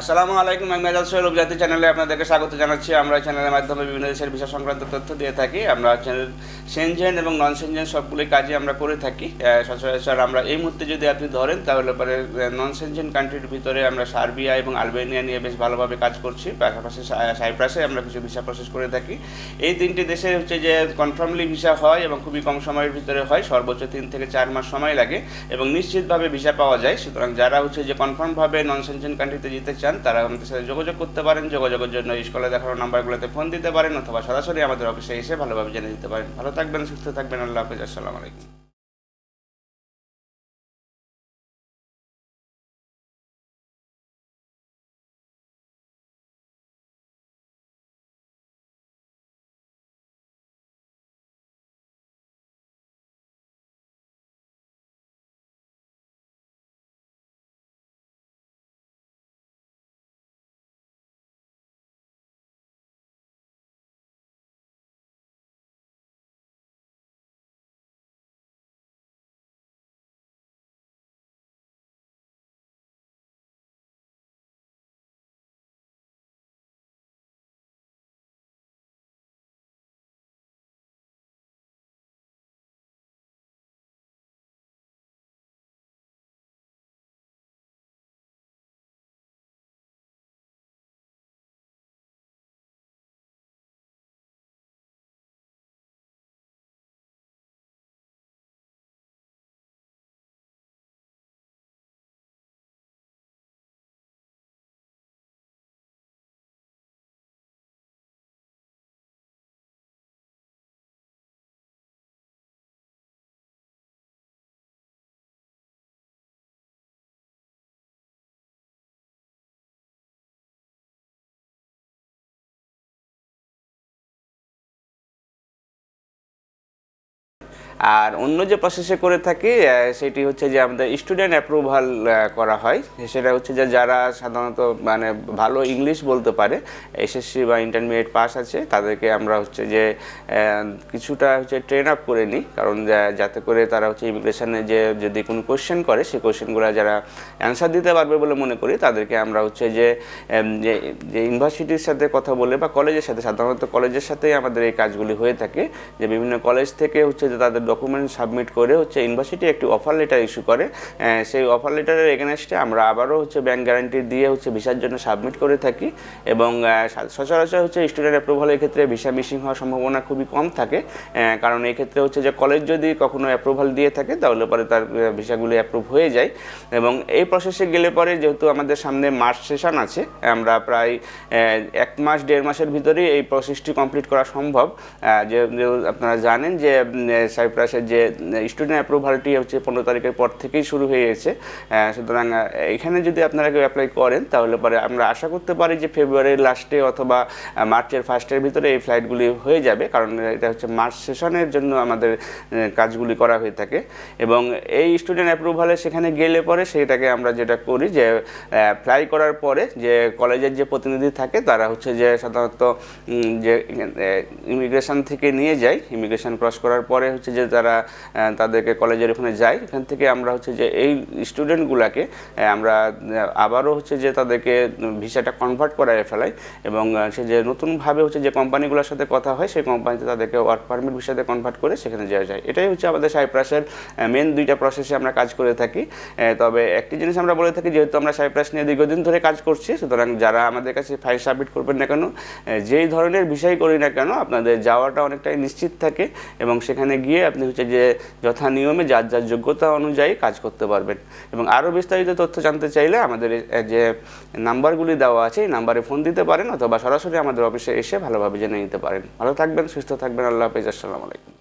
আসসালামু আলাইকুম, আমি মেজাজ সোহেল উপজাতি চ্যানেলে আপনাদেরকে স্বাগত জানাচ্ছি। আমরা চ্যানেলের মাধ্যমে বিভিন্ন দেশের ভিসা সংক্রান্ত তথ্য দিয়ে থাকি। আমরা চ্যানেল সেনজেন এবং নন সেনজেন সবগুলি কাজই আমরা করে থাকি। সচরাচর আমরা এই মুহূর্তে যদি আপনি ধরেন, তাহলে পরে নন সেনজেন কান্ট্রির ভিতরে আমরা সার্বিয়া এবং আলবেনিয়া নিয়ে বেশ ভালোভাবে কাজ করছি। পাশাপাশি সাইপ্রাসে আমরা কিছু ভিসা প্রসেস করে থাকি। এই তিনটি দেশে হচ্ছে যে কনফার্মলি ভিসা হয় এবং খুবই কম সময়ের ভিতরে হয়, সর্বোচ্চ তিন থেকে চার মাস সময় লাগে এবং নিশ্চিতভাবে ভিসা পাওয়া যায়। সুতরাং যারা হচ্ছে যে কনফার্মভাবে নন সেনজেন কান্ট্রিতে যেতে চান, তারা আমাদের সাথে যোগাযোগ করতে পারেন, যোগাযোগের জন্য স্কলে দেখানো নাম্বারগুলোতে ফোন দিতে পারেন অথবা সরাসরি আমাদের অফিসে এসে ভালোভাবে জেনে দিতে পারেন। ভালো থাকবেন, সুস্থ থাকবেন, আল্লাহ হাফিজ, আসসালামু আলাইকুম। আর অন্য যে প্রসেসে করে থাকি সেটি হচ্ছে যে আমাদের স্টুডেন্ট অ্যাপ্রুভাল করা হয়। সেটা হচ্ছে যে যারা সাধারণত মানে ভালো ইংলিশ বলতে পারে এসএসসি বা ইন্টারমিডিয়েট পাস আছে, তাদেরকে আমরা হচ্ছে যে কিছুটা হচ্ছে ট্রেন আপ করে নিই। কারণ যাতে করে তারা হচ্ছে ইমিগ্রেশনে যে, যদি কোনো কোয়েশ্চেন করে, সেই কোয়েশ্চেনগুলো যারা অ্যান্সার দিতে পারবে বলে মনে করি, তাদেরকে আমরা হচ্ছে যে যে ইউনিভার্সিটির সাথে কথা বলে বা কলেজের সাথে, সাধারণত কলেজের সাথেই আমাদের এই কাজগুলি হয়ে থাকে। যে বিভিন্ন কলেজ থেকে হচ্ছে যে তাদের ডকুমেন্ট সাবমিট করে হচ্ছে ইউনিভার্সিটি একটি অফার লেটার ইস্যু করে। সেই অফার লেটারের এগেনস্টে আমরা আবারও হচ্ছে ব্যাংক গ্যারান্টি দিয়ে হচ্ছে ভিসার জন্য সাবমিট করে থাকি এবং সচরাচর হচ্ছে স্টুডেন্ট অ্যাপ্রুভালের ক্ষেত্রে ভিসা মিসিং হওয়ার সম্ভাবনা খুবই কম থাকে। কারণ এই ক্ষেত্রে হচ্ছে যে কলেজ যদি কখনো অ্যাপ্রুভাল দিয়ে থাকে তাহলে পরে তার ভিসাগুলি অ্যাপ্রুভ হয়ে যায়। এবং এই প্রসেসে গেলে পরে যেহেতু আমাদের সামনে মার্চ সেশন আছে, আমরা প্রায় এক মাস, দেড় মাসের ভিতরেই এই প্রসেসটি কমপ্লিট করা সম্ভব। যে আপনারা জানেন যে সাইপ্রাসের যে স্টুডেন্ট অ্যাপ্রুভালটি হচ্ছে পনেরো তারিখের পর থেকেই শুরু হয়ে গেছে। সুতরাং এখানে যদি আপনারা কেউ অ্যাপ্লাই করেন, তাহলে পরে আমরা আশা করতে পারি যে ফেব্রুয়ারির লাস্টে অথবা মার্চের ফার্স্টের ভিতরে এই ফ্লাইটগুলি হয়ে যাবে। কারণ এটা হচ্ছে মার্চ সেশনের জন্য আমাদের কাজগুলি করা হয়ে থাকে। এবং এই স্টুডেন্ট অ্যাপ্রুভালে সেখানে গেলে পরে সেটাকে আমরা যেটা করি যে ফ্লাই করার পরে যে কলেজের যে প্রতিনিধি থাকে, তারা হচ্ছে যে সাধারণত যে ইমিগ্রেশন থেকে নিয়ে যায়। ইমিগ্রেশন ক্রস করার পরে হচ্ছে যে আহ, তাদেরকে কলেজের ওখানে যায় এখান থেকে আমরা হচ্ছে যে এই স্টুডেন্টগুলোকে আমরা আবারও হচ্ছে যে তাদেরকে ভিসাটা কনভার্ট করায় ফেলাই এবং সে যে নতুনভাবে হচ্ছে যে কোম্পানিগুলোর সাথে কথা হয় সেই কোম্পানিতে তাদেরকে ওয়ার্ক পারমিট ভিসাতে কনভার্ট করে সেখানে যাওয়া যায়। এটাই হচ্ছে আমাদের সাইপ্রাসের মেন দুইটা প্রসেসে আমরা কাজ করে থাকি। তবে একটি জিনিস আমরা বলে থাকি যেহেতু আমরা সাইপ্রাস নিয়ে দীর্ঘদিন ধরে কাজ করছি সুতরাং যারা আমাদের কাছে ফাইল সাবমিট করবেন না কেন যেই ধরনের বিষয় করি না কেন আপনাদের যাওয়াটা অনেকটাই নিশ্চিত থাকে এবং সেখানে গিয়ে আপনি হচ্ছে যে যথা নিয়মে যার যার যোগ্যতা অনুযায়ী কাজ করতে পারবেন। এবং আরও বিস্তারিত তথ্য জানতে চাইলে আমাদের যে নাম্বারগুলি দেওয়া আছে, এই নাম্বারে ফোন দিতে পারেন অথবা সরাসরি আমাদের অফিসে এসে ভালোভাবে জেনে নিতে পারেন। ভালো থাকবেন, সুস্থ থাকবেন, আল্লাহ হাফিজ, আসসালামু আলাইকুম।